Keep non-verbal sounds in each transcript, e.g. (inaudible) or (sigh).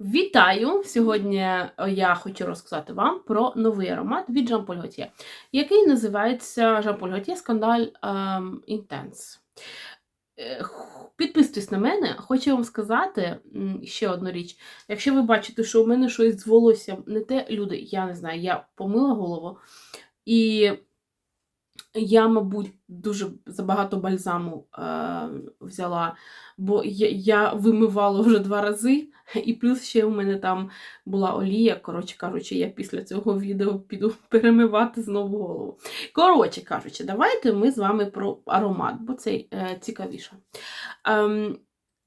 Вітаю! Сьогодні е, я хочу розказати вам про новий аромат від Jean Paul Gaultier, який називається Jean Paul Gaultier Скандаль ем, Intense. Е, Підписуйтесь на мене, хочу вам сказати ще одну річ. Якщо ви бачите, що у мене щось з волоссям не те, люди, я не знаю, я помила голову, і я, мабуть, дуже забагато бальзаму е, взяла, бо я, я вимивала вже два рази, і плюс ще у мене там була олія. Коротше кажучи, я після цього відео піду (laughs) перемивати знову голову. Коротше кажучи, давайте ми з вами про аромат, бо це е, цікавіше. Ем,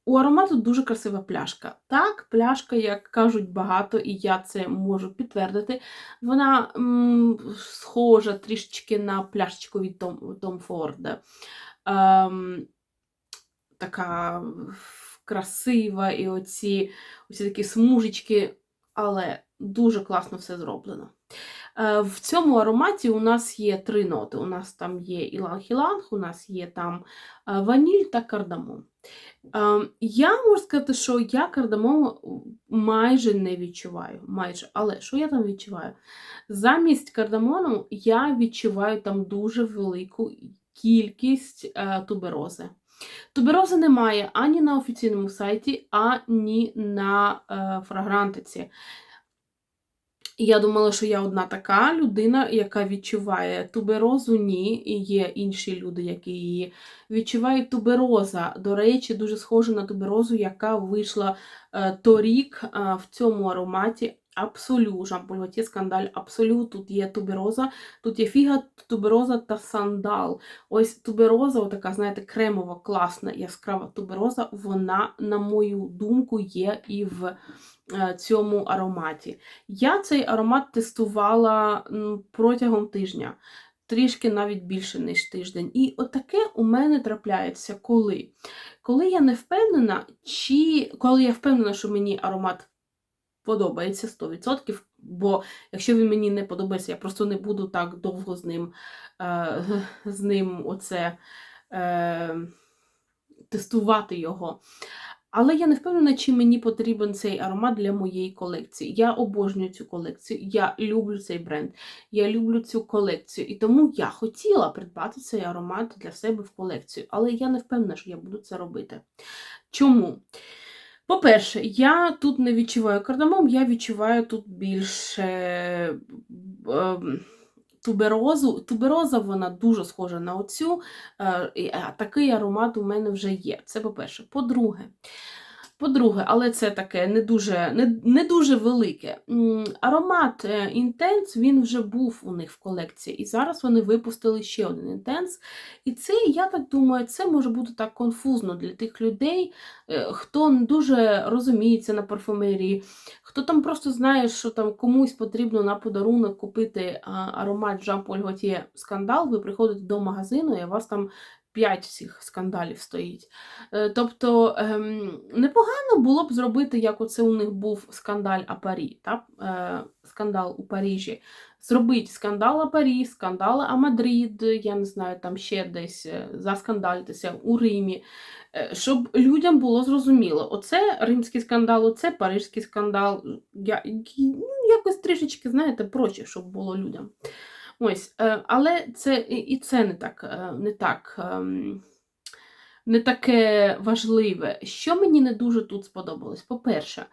у аромату дуже красива пляшка. Так, пляшка, як кажуть багато, і я це можу підтвердити. Вона м, схожа трішечки на пляшечку від Tom, Tom Ford. Ем, така красива, і оці, оці такі смужечки, але дуже класно все зроблено. Е, В цьому ароматі у нас є три ноти. У нас там є іланг-іланг, у нас є там е, ваніль та кардамон. Е, Я можу сказати, що я кардамон майже не відчуваю. Майже. Але що я там відчуваю? Замість кардамону я відчуваю там дуже велику кількість туберози. Туберози немає ані на офіційному сайті, ані на е, Я думала, що я одна така людина, яка відчуває туберозу, ні, і є інші люди, які її відчувають. Тубероза, до речі, дуже схожа на туберозу, яка вийшла е, торік е, в цьому ароматі. Абсолю, Жампольваті скандаль, абсолю, тут є тубероза, тут є фіга, тубероза та сандал. Ось тубероза, отака, знаєте, кремова, класна, яскрава тубероза, вона, на мою думку, є і в е, цьому ароматі. Я цей аромат тестувала протягом тижня, трішки навіть більше, ніж тиждень. І отаке у мене трапляється коли? Коли я не впевнена, чи коли я впевнена, що мені аромат подобається 100%, бо якщо він мені не подобається, я просто не буду так довго з ним, е, (laughs) з ним оце е, тестувати його. Але я не впевнена, чи мені потрібен цей аромат для моєї колекції. Я обожнюю цю колекцію, я люблю цей бренд, я люблю цю колекцію. І тому я хотіла придбати цей аромат для себе в колекцію, але я не впевнена, що я буду це робити. Чому? По-перше, я тут не відчуваю кардамом, я відчуваю тут більше ем, туберозу. Тубероза вона дуже схожа на оцю, е, а такий аромат у мене вже є. Це по-перше. По-друге, по-друге, але це таке не дуже не, не дуже велике. Аромат Intense, він вже був у них в колекції, і зараз вони випустили ще один Intense. І це, я так думаю, це може бути так конфузно для тих людей, е, хто не дуже розуміється на парфумерії, хто там просто знає, що там комусь потрібно на подарунок купити аромат Paul Gaultier скандал, ви приходите до магазину, і вас там 5 цих скандалів стоїть. Е, Тобто ем, непогано було б зробити, як оце у них був скандаль а Парі, та? Е, скандал у Парижі. Зробити скандал а Парі, скандал а Мадрид, я не знаю, там ще десь е, заскандальтеся у Римі. Щоб людям було зрозуміло, оце римський скандал, оце парижський скандал. Я, ну, якось трішечки, знаєте, проще, щоб було людям. Ось, е, але це і це не так, е, не так, ем, не таке важливе. Що мені не дуже тут сподобалось? По-перше,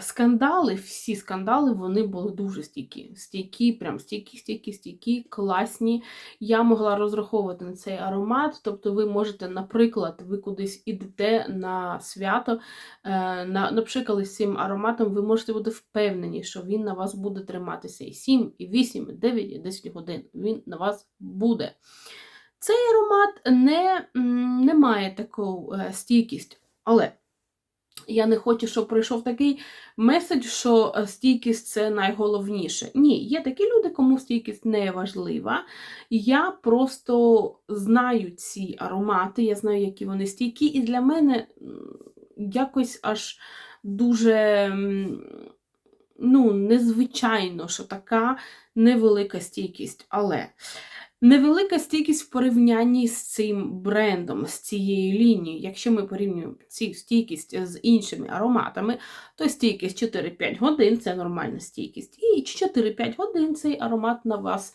скандали, всі скандали, вони були дуже стійкі. Стійкі, прям стійкі, стійкі, стійкі, класні. Я могла розраховувати на цей аромат. Тобто, ви можете, наприклад, ви кудись ідете на свято, е, на, напшикались цим ароматом, ви можете бути впевнені, що він на вас буде триматися і 7, і 8, і 9, і 10 годин. Він на вас буде. Цей аромат не, не має таку е, стійкість, але я не хочу, щоб прийшов такий меседж, що е, стійкість це найголовніше. Ні, є такі люди, кому стійкість не важлива. Я просто знаю ці аромати, я знаю, які вони стійкі, і для мене якось аж дуже ну, незвичайно, що така невелика стійкість. Але Невелика стійкість в порівнянні з цим брендом, з цією лінією. Якщо ми порівнюємо цю стійкість з іншими ароматами, то стійкість 4-5 годин це нормальна стійкість. І 4-5 годин цей аромат на вас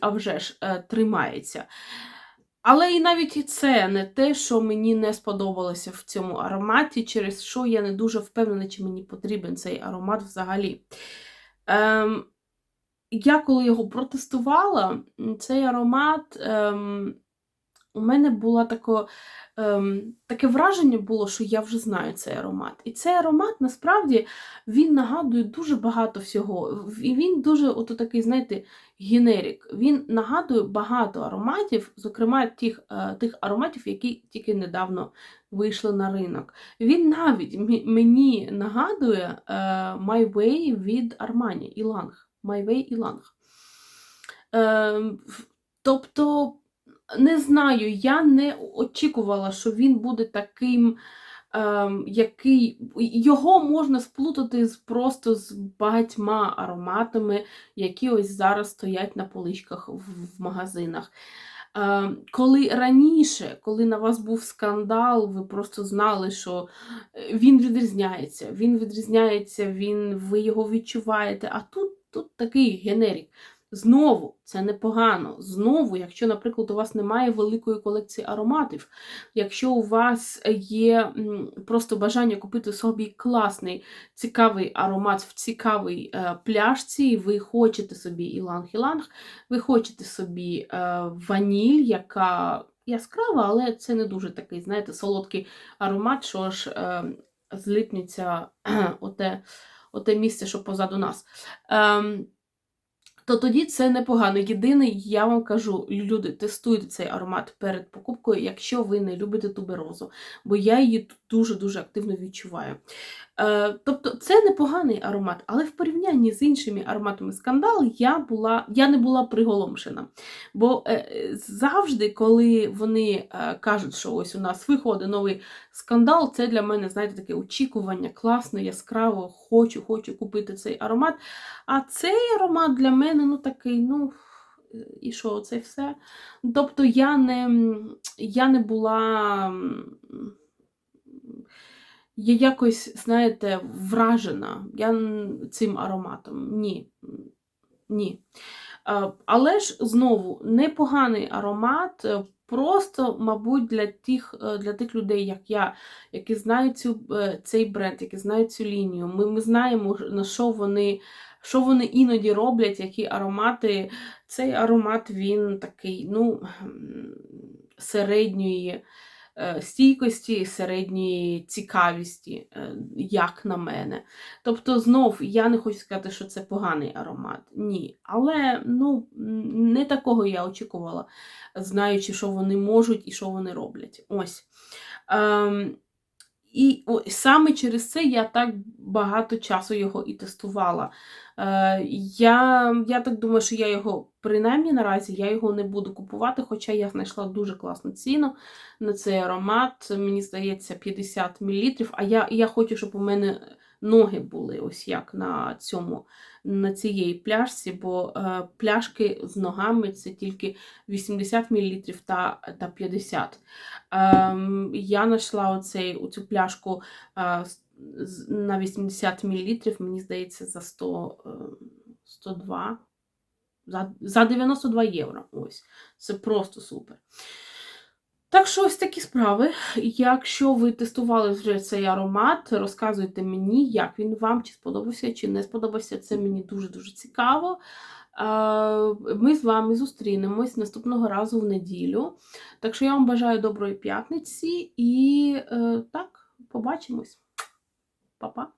а вже ж е, тримається. Але і навіть це не те, що мені не сподобалося в цьому ароматі, через що я не дуже впевнена, чи мені потрібен цей аромат взагалі. Ем, я коли його протестувала, цей аромат ем, у мене було тако, ем, таке враження було, що я вже знаю цей аромат. І цей аромат насправді він нагадує дуже багато всього. І він дуже, от такий, знаєте, генерик. Він нагадує багато ароматів, зокрема тих, е, тих ароматів, які тільки недавно вийшли на ринок. Він навіть мені нагадує е, My Way від Armani Ilang. My Way Ilang. Ем, в- тобто, не знаю, я не очікувала, що він буде таким, ем, який його можна сплутати з, просто з багатьма ароматами, які ось зараз стоять на поличках в, в магазинах. Ем, коли раніше, коли на вас був скандал, ви просто знали, що е, він відрізняється, він відрізняється, він, ви його відчуваєте, а тут, тут такий генерик. Знову, це непогано. Знову, якщо, наприклад, у вас немає великої колекції ароматів, якщо у вас є просто бажання купити собі класний, цікавий аромат в цікавій е, пляшці, ви хочете собі іланг-іланг, ви хочете собі е, ваніль, яка яскрава, але це не дуже такий, знаєте, солодкий аромат, що ж е, злипнеться оте, оте місце, що позаду нас. Ем, то тоді це непогано. Єдине, я вам кажу, люди, тестуйте цей аромат перед покупкою, якщо ви не любите туберозу, бо я її дуже-дуже активно відчуваю. Е, тобто це непоганий аромат, але в порівнянні з іншими ароматами скандал я була, я не була приголомшена. Бо е, е, завжди, коли вони е, кажуть, що ось у нас виходить новий скандал, це для мене, знаєте, таке очікування, класно, яскраво, хочу, хочу купити цей аромат. А цей аромат для мене, ну такий, ну. І що, це все? Тобто я не, я не була я якось, знаєте, вражена я цим ароматом. Ні. Ні. Е, Але ж знову непоганий аромат, е, просто, мабуть, для тих, е, для тих людей, як я, які знають цю, цей бренд, які знають цю лінію. Ми, ми знаємо, на що вони, що вони іноді роблять, які аромати. Цей аромат він такий, ну, середньої стійкості, середньої цікавісті, е, як на мене. Тобто, знов я не хочу сказати, що це поганий аромат. Ні. Але ну, не такого я очікувала, знаючи, що вони можуть і що вони роблять. Ось. Ем, і саме через це я так багато часу його і тестувала. Е, я, я так думаю, що я його, принаймні наразі, я його не буду купувати, хоча я знайшла дуже класну ціну на цей аромат. Мені здається, 50 мл. А я, я хочу, щоб у мене ноги були ось як на цьому, на цієї пляшці, бо е, пляшки з ногами це тільки 80 мл та, та 50 Ем, я знайшла оцей, оцю пляшку е, на 80 мл, мені здається, за 100, е, 102, за, за 92 євро. Ось. Це просто супер. Так що ось такі справи. Якщо ви тестували вже цей аромат, розказуйте мені, як він вам, чи сподобався, чи не сподобався. Це мені дуже-дуже цікаво. Е, Ми з вами зустрінемось наступного разу в неділю. Так що я вам бажаю доброї п'ятниці і е, так, побачимось. Па-па.